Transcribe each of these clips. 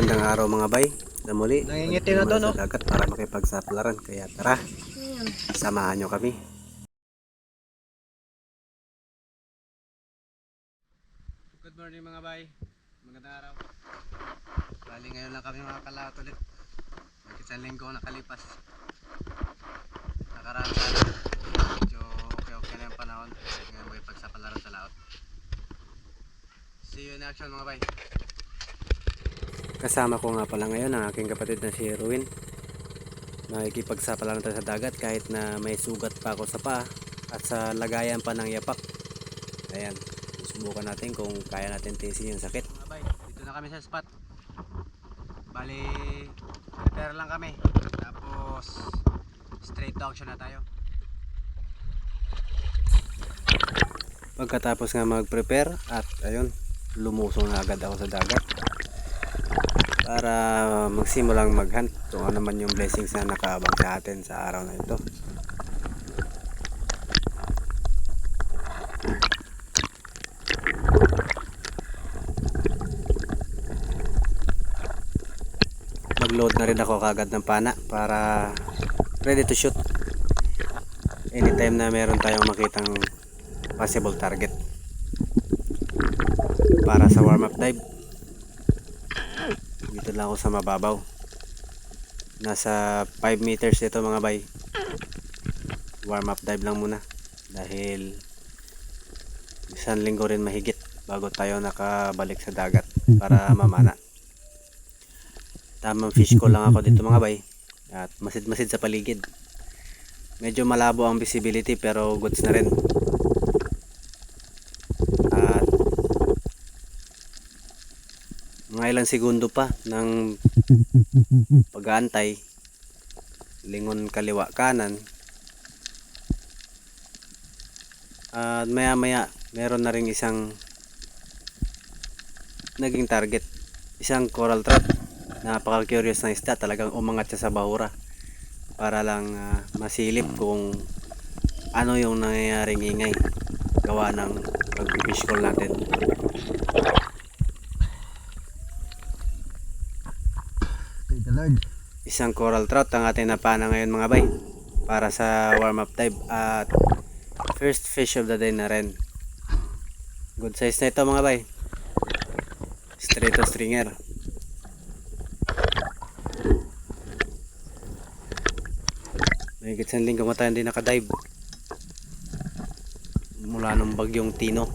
Magandang araw mga bay. Na muli. Nangingiti na to, no? Sa dagat para makipagsaplaran. Kaya tara, samahan nyo kami. Good morning mga bay. Magandang araw. Bali ngayon lang kami mga kalaot ulit. Isang linggo nakalipas. Nakaraan sana. Medyo okay-okay na yung panahon. Ngayon makipagsaplaran sa laot. See you in action mga bay. Kasama ko nga pala ngayon ang aking kapatid na si Erwin. Nakikipagsapala lang tayo sa dagat kahit na may sugat pa ako sa paa at sa lagayan pa ng yapak. Ayan, subukan natin kung kaya natin tiisin yung sakit. Dito na kami sa spot. Bali, prepare lang kami. Tapos, straight to action na tayo. Pagkatapos nga mag-prepare at ayun, lumusong na agad ako sa dagat para magsimulang maghunt kung ano man yung blessings na nakaabang sa atin sa araw na ito. Mag-load na rin ako kagad ng pana para ready to shoot. Anytime na meron tayong makitang possible target para sa warm up dive dito lang ako sa mababaw. Nasa 5 meters ito mga bay. Warm up dive lang muna. Dahil isang linggo rin mahigit bago tayo nakabalik sa dagat para mamana. Tamang fish ko lang ako dito mga bay. At masid masid sa paligid. Medyo malabo ang visibility pero goods na rin at mga ilang segundo pa ng pag-aantay. Lingon kaliwa kanan. At maya maya meron na rin isang naging target. Isang coral trap napaka curious na isda. Talagang umangat siya sa bahura para lang ah, masilip kung ano yung nangyayaring ingay gawa ng pag-fish call natin Thank the Lord. isang coral trout ang ating napana ngayon mga bay para sa warm up dive at first fish of the day na rin. Good size na ito mga bay. Straight to stringer. May isang linggo ko tayo hindi nakadive. Mula nung bagyong tino.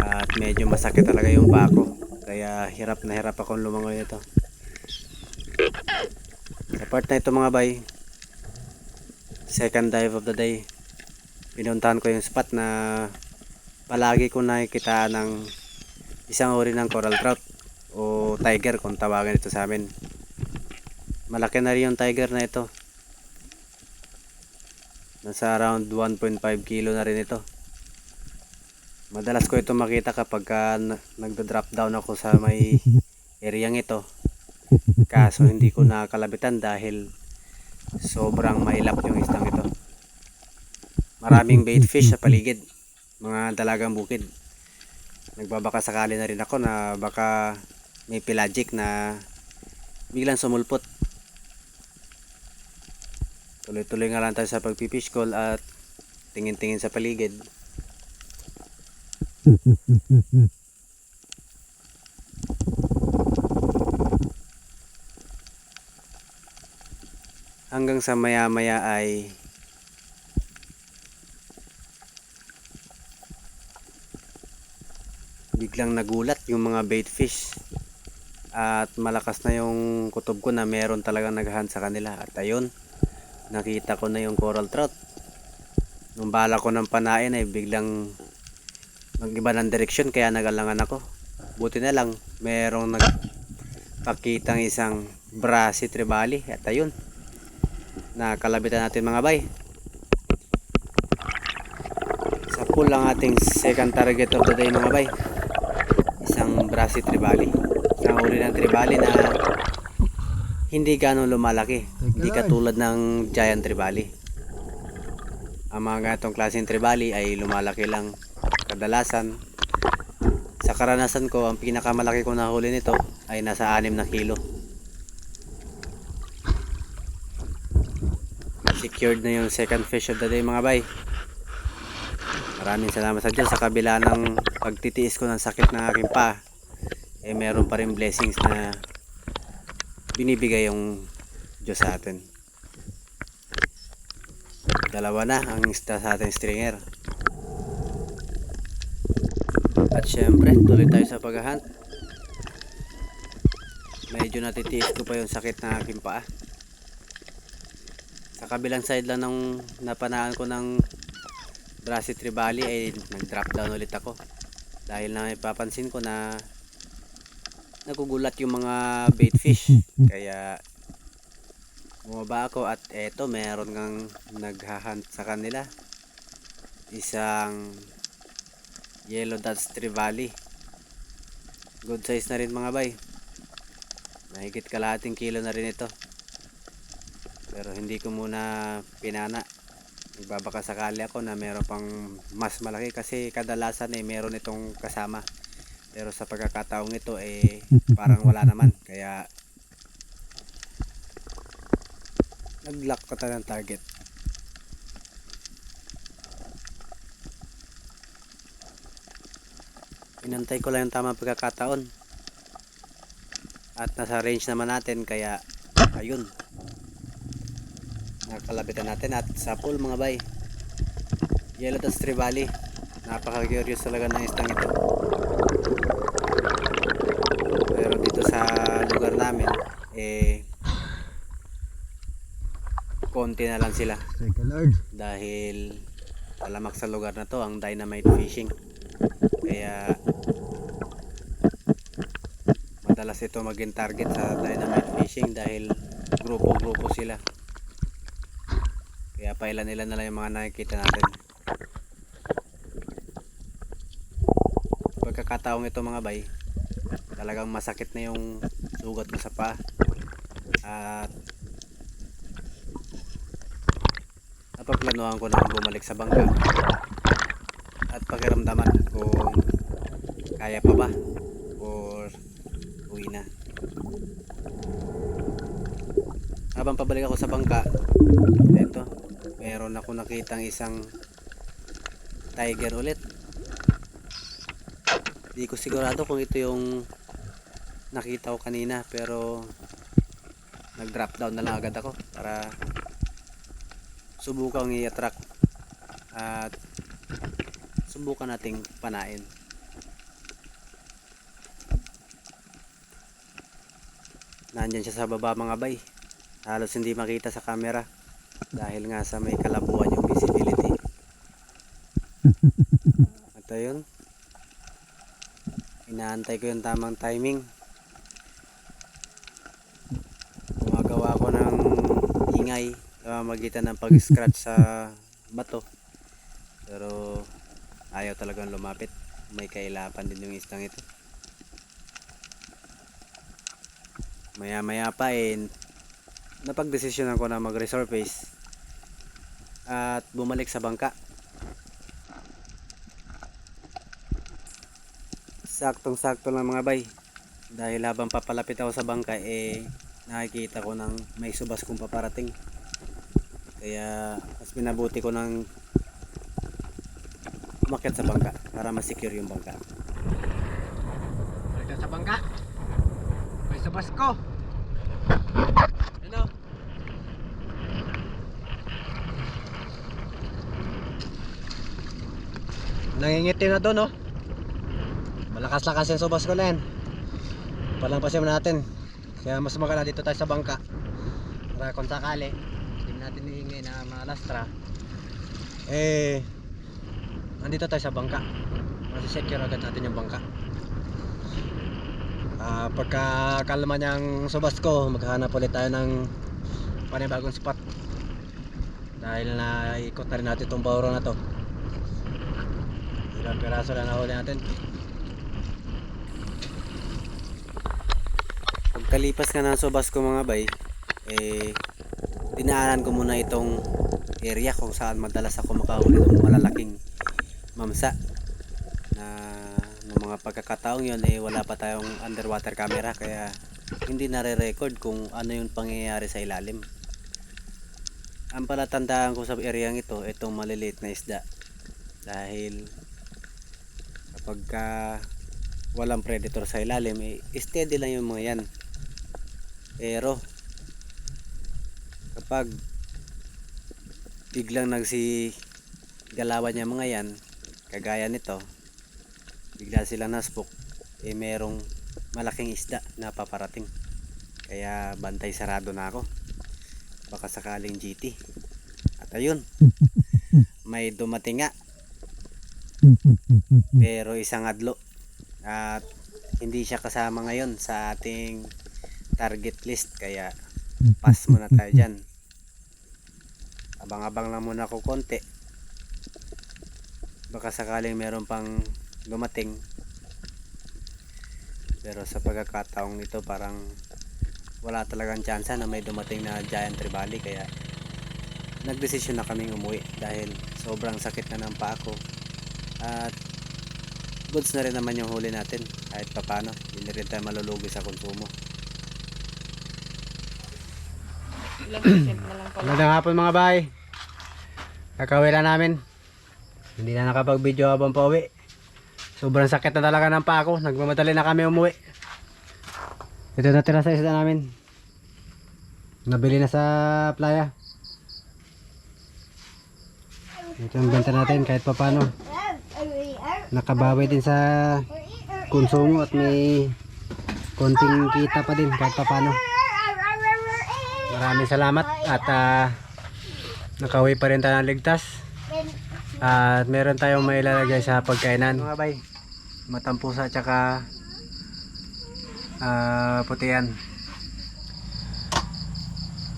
At medyo masakit talaga yung paa ko kaya hirap na hirap akong lumangoy ito. sa part na ito mga bay, second dive of the day, pinuntahan ko yung spot na palagi ko nakikita ng isang uri ng coral trout o tiger kung tawagan ito sa amin. Malaki na rin yung tiger na ito. Nasa around 1.5 kilo na rin ito. Madalas ko ito makita kapag ka na- nagda-drop down ako sa may areang ito. Kaso hindi ko nakakalabitan dahil sobrang mailap yung isdang ito. Maraming bait fish sa paligid. Mga dalagang bukid. Nagbabaka sakali na rin ako na baka may pelagic na biglang sumulpot. Tuloy-tuloy nga lang tayo sa pagpifish call at tingin-tingin sa paligid. hanggang sa maya maya ay biglang nagulat yung mga bait fish. At malakas na yung kutob ko na meron talagang naghahan sa kanila. At ayun nakita ko na yung coral trout. Nung bala ko ng panain ay biglang mag-iba ng direksyon kaya nagalangan ako. Buti na lang merong nagpakitang isang brasi tribali at ayun nakalabitan natin mga bay. Sa pool ang ating second target of the day mga bay. Isang brasi tribali. Isang uri ng tribali na hindi ganong lumalaki. Hindi katulad ng giant tribali. Ang mga ganitong klaseng tribali ay lumalaki lang kadalasan. Sa karanasan ko, ang pinakamalaki ko nahuli nito ay nasa 6 na kilo. Secured na yung second fish of the day mga bay. Maraming salamat sa Diyos sa kabila ng pagtitiis ko ng sakit ng aking pa. Eh meron pa rin blessings na binibigay yung Diyos sa atin. Dalawa na ang isda sa ating stringer. At syempre, tuloy tayo sa paghahunt. Medyo natitiis ko pa yung sakit ng aking paa. Kabilang side lang ng napanaan ko ng Brasi Tribali ay nag-drop down ulit ako. Dahil na ipapansin ko na nagugulat yung mga bait fish. Kaya bumaba ako at eto meron kang naghahunt sa kanila. Isang Yellow Dots Trevally. Good size na rin mga bay. Mahigit kalahating kilo na rin ito. Pero hindi ko muna pinana. Nagbabaka sakali ako na meron pang mas malaki kasi kadalasan eh meron itong kasama. Pero sa pagkakataong ito eh parang wala naman. Kaya nag-lock ko tayo ng target. Inantay ko lang yung tamang pagkakataon. At nasa range naman natin kaya ayun. Nakalabitan natin at sa pool mga bay. Yellow Dust Trevally. Napaka-curious talaga ng istang ito. Pero dito sa lugar namin eh konti na lang sila dahil talamak sa lugar na to ang dynamite fishing kaya madalas ito maging target sa dynamite fishing dahil grupo-grupo sila pailan-ilan na lang yung mga nakikita natin. Pagkakataong ito mga bay talagang masakit na yung sugat ko sa paa. At napaplanuhan ko na bumalik sa bangka. At pakiramdaman kung kaya pa ba or uwi na. Habang pabalik ako sa bangka eto meron ako nakitang isang tiger ulit. Di ko sigurado kung ito yung nakita ko kanina pero nag drop down na lang agad ako para subukang i-attract at subukan nating panain. Nandyan siya sa baba mga bay. Halos hindi makita sa camera dahil nga sa may kalabuan yung visibility. At ayun. Inaantay ko yung tamang timing. Gumagawa ako ng ingay magitan ng pag-scratch sa bato. Pero ayaw talagang lumapit. May kailapan din yung istang ito. Maya maya pa eh napagdesisyonan ko na mag resurface at bumalik sa bangka saktong sakto lang mga bay dahil habang papalapit ako sa bangka eh nakikita ko ng may subas kong paparating kaya mas pinabuti ko ng umakyat sa bangka para ma-secure yung bangka Balik sa bangka. May sabas ko. ano? Nangingiti na doon, oh. Malakas-lakas yung subas ko na yan. Palampasin natin. Kaya mas maganda dito tayo sa bangka. Para kung sakali, hindi natin hihingi na malastra. Eh, nandito tayo sa bangka. Masisecure agad natin yung bangka. Ah, pagka kalma niyang subas ko, maghahanap ulit tayo ng panibagong spot. Dahil na ikot na rin natin itong bauro na to. Ilang piraso lang nahuli natin. Pagkalipas ka ng subas ko mga bay, eh, dinaanan ko muna itong area kung saan madalas ako makahuli ng malalaking mamsa na ng mga pagkakataong yun eh wala pa tayong underwater camera kaya hindi nare-record kung ano yung pangyayari sa ilalim. Ang palatandaan ko sa area ito, itong maliliit na isda. Dahil kapag ka walang predator sa ilalim, eh, steady lang yung mga yan. Pero kapag biglang nagsi galawan niya mga yan, kagaya nito, bigla silang naspok, eh merong malaking isda na paparating. Kaya bantay sarado na ako. Baka sakaling GT. At ayun, may dumating nga. Pero isang adlo. At hindi siya kasama ngayon sa ating target list. Kaya pass muna tayo dyan. Abang-abang lang muna ako konti. Baka sakaling meron pang dumating. Pero sa pagkakataong ito parang wala talagang tsansa na may dumating na giant trevally kaya nagdesisyon na kaming umuwi dahil sobrang sakit na ng paa ko at goods na rin naman yung huli natin kahit papano hindi rin tayo malulugi sa konsumo Ilang percent na lang pala. Magandang hapon mga bay. Kakawin na namin. Hindi na nakapag-video habang pauwi. Sobrang sakit na talaga ng paa ko. Nagmamadali na kami umuwi. Ito na tira sa isda namin. Nabili na sa playa. Ito ang benta natin kahit papano. Nakabawi din sa konsumo at may konting kita pa din kahit papano. Maraming salamat at ah, nakauwi pa rin tayo ng ligtas. At meron tayong mailalagay sa pagkainan. Mga bay, matampusa at saka ah, putian.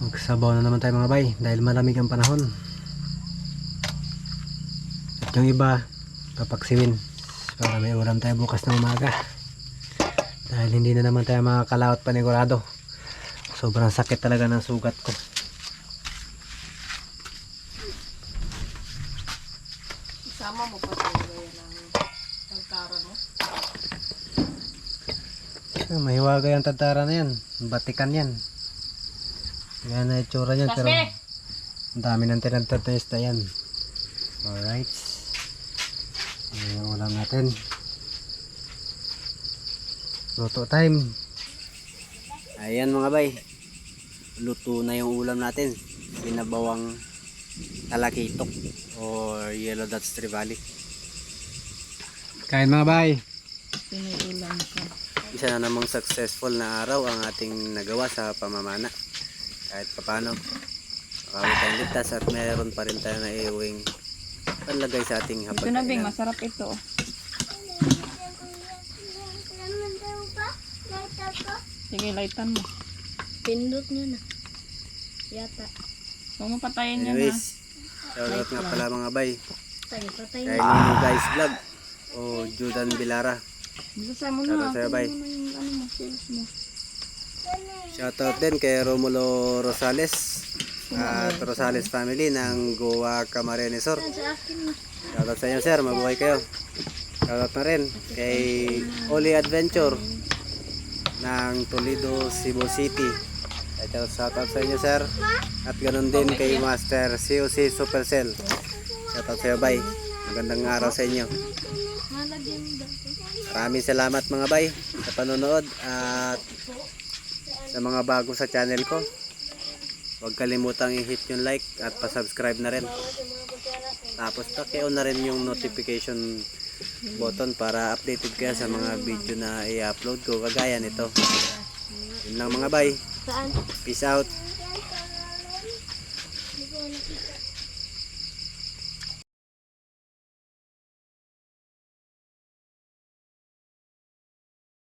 Magsabaw na naman tayo mga bay dahil malamig ang panahon. At yung iba, papaksiwin para may ulam tayo bukas na umaga. Dahil hindi na naman tayo makakalawat panigurado. Sobrang sakit talaga ng sugat ko. Isama mo pa talaga yan ang tagtara, no? Ah, Mahiwaga yung tantara na yan. Batikan yan. Yan na itsura niyan. Pero ang dami ng tinatataste yan. Alright. Yan ang ulam natin. Luto time. ayan mga bay luto na yung ulam natin binabawang talakitok or yellow dots trevally Kain mga bay. Pinuulan ka. isa na namang successful na araw ang ating nagawa sa pamamana kahit papano nakawit tayong ligtas at meron pa rin tayo na iuwing panlagay sa ating Ito na, Bing. Masarap ito. oh. Sige, lightan mo. Pindot nyo na. Yata. Huwag mo patayin yan, ha? anyways shoutout nga pala mga bay Tayo, patay kay na. Nino Guys Vlog o Judan Bilara Basta mo Shoutout na. sa'yo, bay. Mo na ano mo, sales mo. Shoutout din kay Romulo Rosales at Rosales family ng Goa Camarines na. Shoutout sa inyo sir, mabuhay kayo. Shoutout na rin kay Oli Adventure ng Toledo, Cebu City. Shoutout sa inyo sir. At ganun din kay Master COC Supercell. Shoutout sa iyo bay. Magandang araw sa inyo. Maraming salamat mga bay sa panonood at sa mga bago sa channel ko. Huwag kalimutang i-hit yung like at pa-subscribe na rin. Tapos paki-on na rin yung notification button para updated kayo sa mga video na i-upload ko kagaya nito. Yun lang mga bay. Peace out.